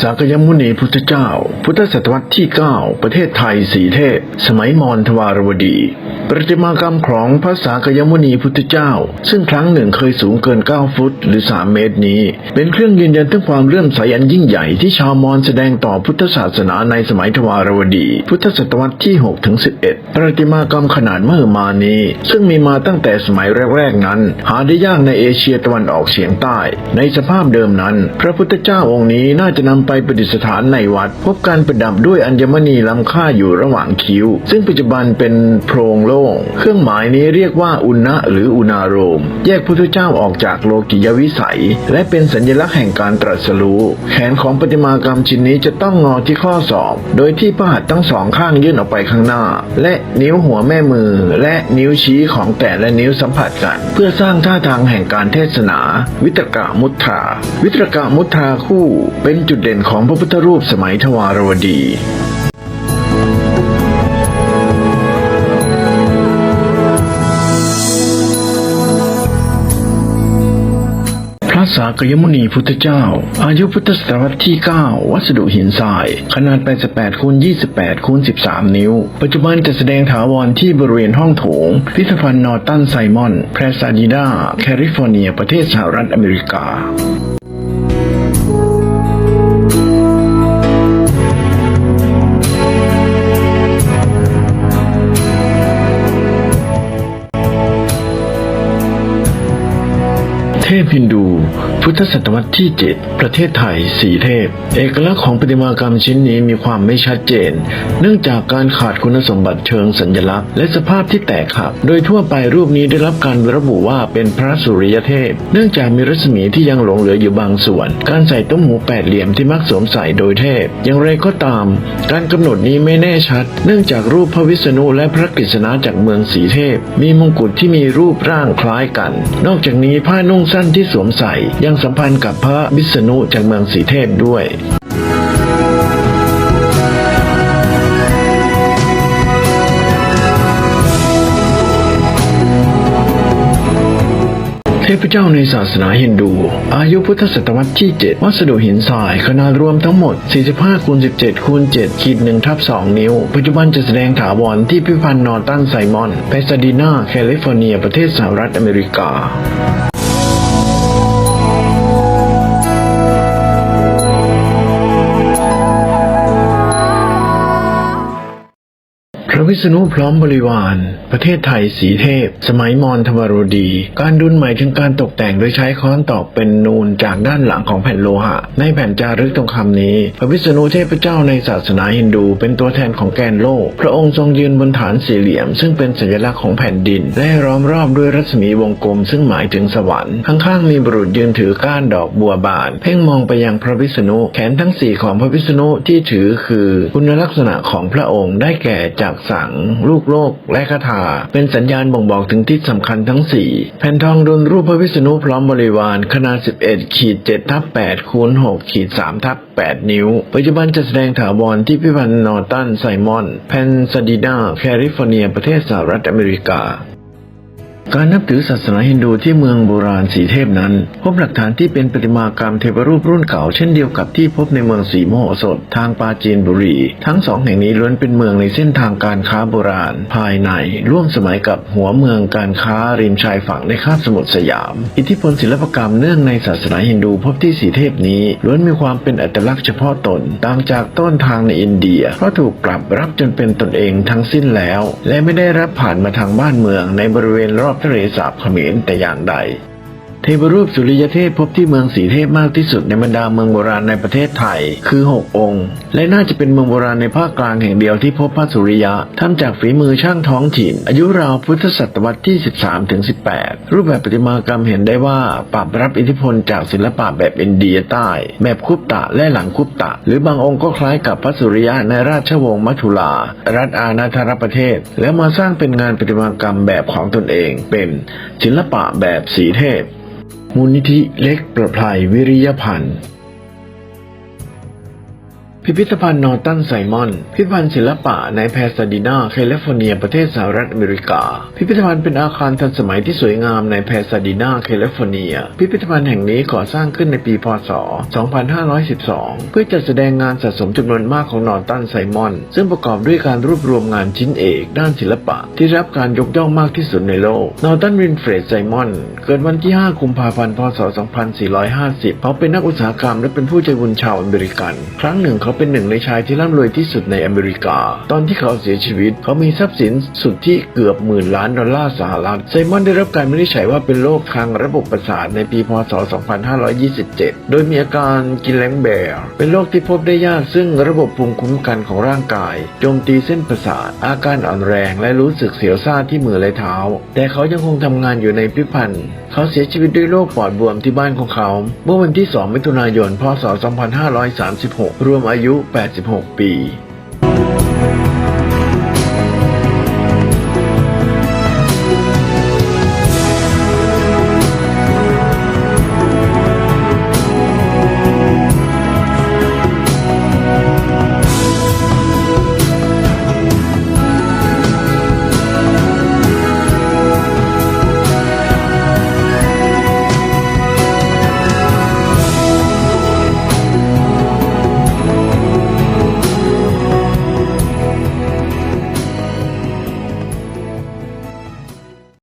สากยมุนีพุทธเจ้า พุทธศตวรรษที่ 9 ประเทศไทยสีเทพ สมัยมอญทวารวดี ประติมากรรมของพระสากยมุนีพุทธเจ้า ซึ่งครั้งหนึ่งเคยสูงเกิน 9 ฟุตหรือ 3 เมตรนี้ เป็นเครื่องยืนยันถึงความเลื่อมใสอันยิ่งใหญ่ที่ชาวมอญแสดงต่อพุทธศาสนาในสมัยทวารวดี พุทธศตวรรษที่6ถึง11 ประติมากรรมขนาดมหึมานี้ ซึ่งมีมาตั้งแต่สมัยแรกๆนั้น หาได้ยากในเอเชียตะวันออกเฉียงใต้ ในสภาพเดิมนั้น พระพุทธเจ้าองค์นี้น่าจะนำไปประดิษฐานในวัด พบการประดับด้วยอัญมณีล้ำค่าอยู่ระหว่างคิ้ว ซึ่งปัจจุบันเป็นโพรงโล่ง เครื่องหมายนี้เรียกว่าอุณนะหรืออุณาโรม แยกพุทธเจ้าออกจากโลกิยวิสัย และเป็นสัญลักษณ์แห่งการตรัสรู้ แขนของประติมากรรมชิ้นนี้จะต้องงอที่ข้อศอก โดยที่พระหัตถ์ทั้งสองข้างยื่นออกไปข้างหน้า และนิ้วหัวแม่มือ และนิ้วชี้ของแต่ละนิ้วสัมผัสกัน เพื่อสร้างท่าทางแห่งการเทศนา วิตรกะมุทราวิตรกะมุทราคู่ เป็นจุดเด่นของพระพุทธรูปสมัยทวารวดีพระสากยมุนีพุทธเจ้า อายุพุทธศตวรรษที่ 9 วัสดุหินทราย ขนาด 88คูณ28คูณ13 นิ้ว ปัจจุบันจะแสดงถาวรที่บริเวณห้องโถง พิพิธภัณฑ์นอร์ตันไซมอน แพรซาดิดา แคลิฟอร์เนีย ประเทศสหรัฐอเมริกา เทพฮินดู พุทธศตวรรษที่ 7 ประเทศไทยสีเทพ เอกลักษณ์ของประติมากรรมชิ้นนี้มีความไม่ชัดเจน เนื่องจากการขาดคุณสมบัติเชิงสัญลักษณ์ และสภาพที่แตกหัก โดยทั่วไปรูปนี้ได้รับการระบุว่าเป็นพระสุริยเทพ เนื่องจากมีรัศมีที่ยังหลงเหลืออยู่บางส่วน การใส่ต้มหูแปดเหลี่ยมที่มักสวมใส่โดยเทพ อย่างไรก็ตาม การกำหนดนี้ไม่แน่ชัด เนื่องจากรูปพระวิษณุและพระกฤษณะจากเมืองสีเทพ มีมงกุฎที่มีรูปร่างคล้ายกัน นอกจากนี้ผ้านุ่งสั้นที่สวมใส่ยังสัมพันธ์กับพระวิษณุจากเมืองสีเทพด้วยเทพเจ้าในศาสนาฮินดู อายุพุทธศตวรรษที่ 7 วัสดุหินทรายขนาดรวมทั้งหมด 45คูณ17คูณ7ขีด1ทับ2นิ้ว ปัจจุบันจะแสดงถาวรที่พิพิธภัณฑ์นอร์ตันไซมอนเปซาดีนาแคลิฟอร์เนีย ประเทศสหรัฐอเมริกา ระวิษณุพร้อมบริวาร ประเทศไทยสีเทพ สมัยมอญทวารดี การดุลหมายถึงการตกแต่งโดยใช้ค้อนตอกเป็นนูนจากด้านหลังของแผ่นโลหะ ในแผ่นจารึกทองคำนี้ พระวิษณุเทพเจ้าในศาสนาฮินดู เป็นตัวแทนของแกนโลก พระองค์ทรงยืนบนฐานสี่เหลี่ยม ซึ่งเป็นสัญลักษณ์ของแผ่นดิน และล้อมรอบด้วยรัศมีวงกลม ซึ่งหมายถึงสวรรค์ข้างๆมีบุรุษยืนถือก้านดอกบัวบาน เพ่งมองไปยังพระวิษณุแขนทั้งสี่ของพระวิษณุที่ถือคือ คุณลักษณะของพระองค์ได้แก่จากสง ลูกโลก และคาถา เป็นสัญญาณบ่งบอกถึงทิศสำคัญทั้งสี่แผ่นทองดุลรูปพระวิษณุพร้อมบริวาร ขนาด 11 ขีด7ทับ8คูณ6ขีด3ทับ8 นิ้ว ปัจจุบันจะแสดงถาวรที่พิพิธภัณฑ์นอร์ตันไซมอน แพนซาดินาแคลิฟอร์เนีย ประเทศสหรัฐอเมริกา การนับถือศาสนาฮินดูที่เมืองโบราณสีเทพนั้น พบหลักฐานที่เป็นประติมากรรมเทวรูปรุ่นเก่าเช่นเดียวกับที่พบในเมืองสีโมโหสถ ทางปาจีนบุรี ทั้งสองแห่งนี้ล้วนเป็นเมืองในเส้นทางการค้าโบราณ ภายในร่วมสมัยกับหัวเมืองการค้าริมชายฝั่งในคาบสมุทรสยาม อิทธิพลศิลปกรรมเนื่องในศาสนาฮินดูพบที่สีเทพนี้ล้วนมีความเป็นอัตลักษณ์เฉพาะตนต่างจากต้นทางในอินเดียเพราะถูกปรับรับจนเป็นตนเองทั้งสิ้นแล้ว และไม่ได้รับผ่านมาทางบ้านเมืองในบริเวณรอบทะเลสาบเขมรแต่อย่างใด เทพรูปสุริยเทพพบที่เมืองสีเทพมากที่สุดในบรรดาเมืองโบราณในประเทศไทย คือ 6 องค์ และน่าจะเป็นเมืองโบราณในภาคกลางแห่งเดียวที่พบพระสุริยะทำจากฝีมือช่างท้องถิ่น อายุราวพุทธศตวรรษที่ 13ถึง18 รูปแบบประติมากรรมเห็นได้ว่าปรับรับอิทธิพลจากศิลปะแบบอินเดียใต้ แบบคุปตะและหลังคุปตะ หรือบางองค์ก็คล้ายกับพระสุริยะในราชวงศ์มัทุลา รัฐอาณาธรประเทศ แล้วมาสร้างเป็นงานประติมากรรมแบบของตนเอง เป็นศิลปะแบบสีเทพ มูลนิธิเล็กประภัยวิริยพันธ์ พิพิธภัณฑ์นอร์ตันไซมอน พิพิธภัณฑ์ศิลปะในแพซาดินาแคลิฟอร์เนีย ประเทศสหรัฐอเมริกา พิพิธภัณฑ์เป็นอาคารทันสมัยที่สวยงามในแพซาดินาแคลิฟอร์เนีย พิพิธภัณฑ์แห่งนี้ก่อสร้างขึ้นในปีพศ 2512 เพื่อจัดแสดงงานสะสมจำนวนมากของนอร์ตันไซมอน ซึ่งประกอบด้วยการรวบรวมงานชิ้นเอกด้านศิลปะ ที่รับการยกย่องมากที่สุดในโลก นอร์ตันวินเฟรดไซมอน เกิดวันที่ 5 กุมภาพันธ์ พศ 2450 เขาเป็นนักอุตสาหกรรมและเป็นผู้ใจบุญชาวอเมริกัน ครั้งหนึ่งเขาเป็นหนึ่งในชายที่ร่ำรวยที่สุดในอเมริกา ตอนที่เขาเสียชีวิต เขามีทรัพย์สินสุดทธิเกือบหมื่นล้านดอลลาร์สหรัฐไซมอนได้รับการวินิจฉัยว่าเป็นโรคทางระบบประสาทในปีพศ 2527 โดยมีอาการกินแลงแบร์เป็นโรคที่พบได้ยากซึ่งระบบภูมิคุ้มกันของร่างกายโจมตีเส้นประสาท อาการอ่อนแรงและรู้สึกเสียวซ่าที่มือและเท้า แต่เขายังคงทำงานอยู่ในพิพิธภัณฑ์เขาเสียชีวิตด้วยโรคปอดบวมที่บ้านของเขา เมื่อวันที่ 2 มิถุนายน พศ 2536 รวมอายยุ 86 ปี